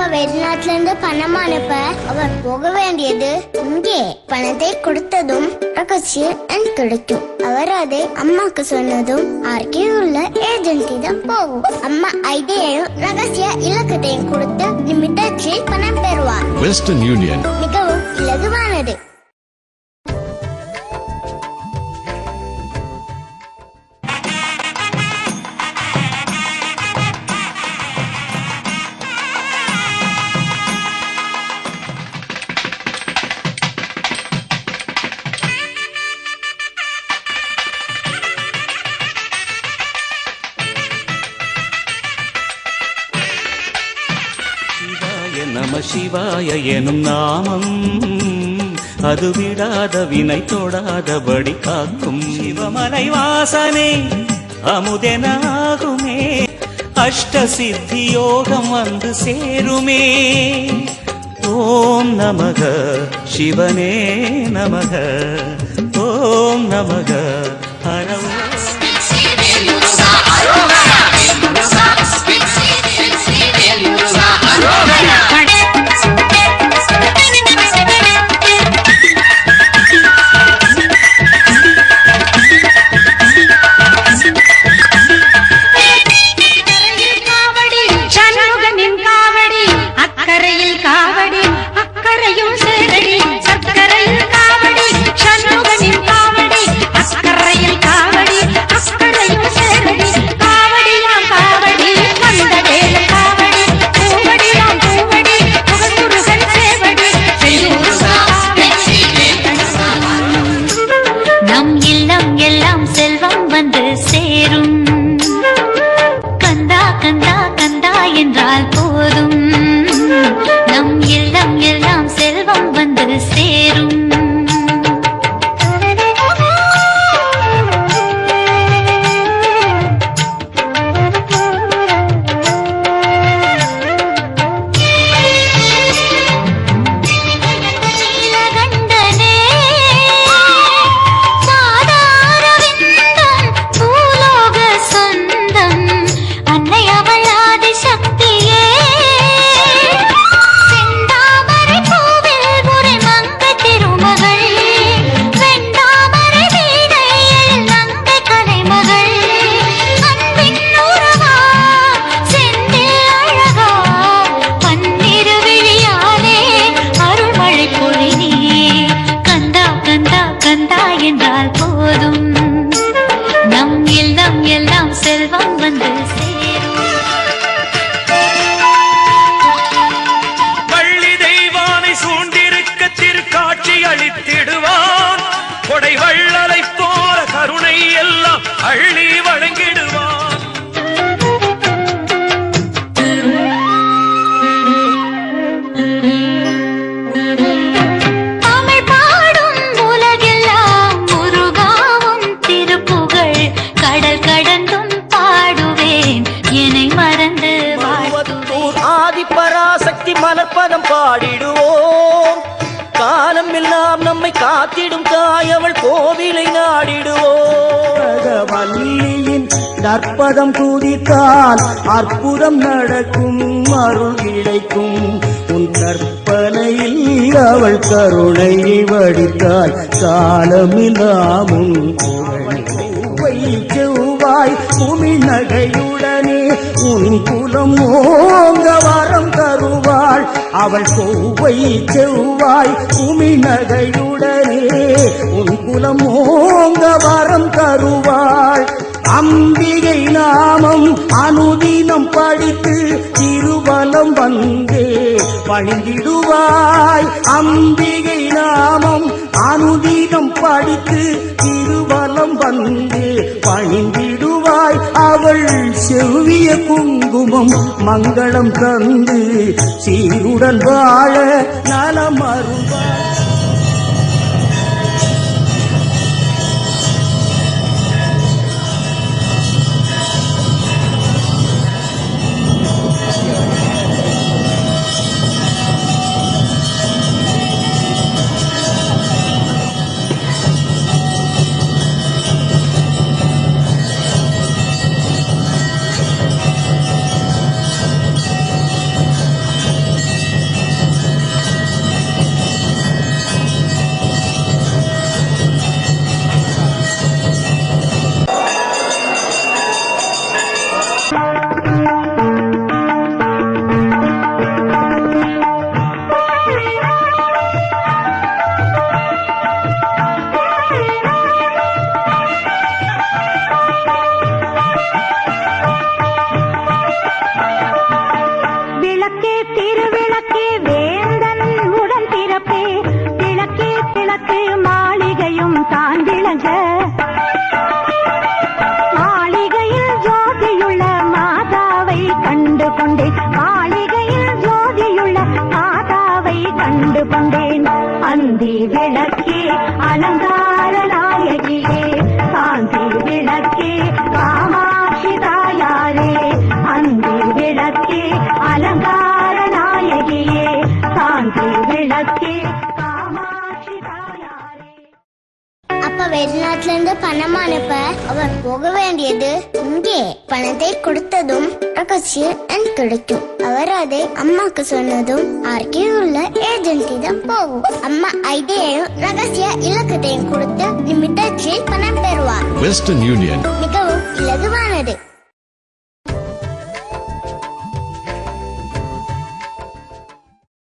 அப்பா வெளிநாட்டுல இருந்து பணம் அனுப்ப அவர் போக வேண்டியது இங்கே பணத்தை கொடுத்ததும் ரகசியம் கிடைக்கும். அவர் அதை அம்மாக்கு சொன்னதும் அருகே உள்ள ஏஜென்சி தான் போகும். அம்மா ஐடியையும் ரகசிய இலக்கத்தையும் கொடுத்து நிமிடத்தில் பணம் பெறுவார். வெஸ்டர்ன் யூனியன் மிகவும் இலகுவானது. நம சிவாய எனும் நாமம். அது விடாத வினை தொடாதபடி காக்கும். சிவமலை வாசனே அமுதனாகுமே. அஷ்ட சித்தி யோகம் வந்து சேருமே. ஓம் நமக சிவனே நமக. ஓம் நமக. ஹரவ என்றால் போதும். நம் இல்லம் எல்லாம் செல்வம் வந்து ஆதிபராசக்தி மலர்பதம் பாடிடுவோம். காலம் எல்லாம் நம்மை காத்திடும் தாயவள் கோவிலை நாடிடுவோம். வள்ளியின் நற்பதம் துதித்தால் அற்புதம் நடக்கும் அருள் கிடைக்கும். உன் கற்பனையில் அவள் கருணை வடித்தால் காலமில்லாமும் உன் செவ்வாய் பூமி நகையுடனே உன் குலம் ஓங்க வரம் தருவாள். அவள் கொவ்வை செவ்வாய் பூமி நகையுடனே உன் குலம் ஓங்க வரம் தருவாள். அம்பிகை நாமம் அனுதினம் படித்து திருவலம் வந்தே பணிந்திடுவாய் அம்பிகை நாமம் அனுதினம் படித்து திருவலம் வந்தே அவள் செவ்விய குங்குமம் மங்களம் தந்து சீருடன் வாழ நலம் அருள்வாய் ಕಂಡುಕೊಂಡೆ ಆ வெளிநாட்டுல இருந்து பணம் அனுப்ப அவர் போக வேண்டியது இங்கே பணத்தை கொடுத்ததும் ரகசியம் கிடைக்கும். அவர் அதை அம்மாக்கு சொன்னதும் அருகே உள்ள ஏஜென்சி தான் போகும். அம்மா ஐடியையும் ரகசிய இலக்கத்தையும் கொடுத்து நிமிடத்தில் பணம் பெறுவார். வெஸ்டர்ன் யூனியன் மிகவும் இலகுவானது.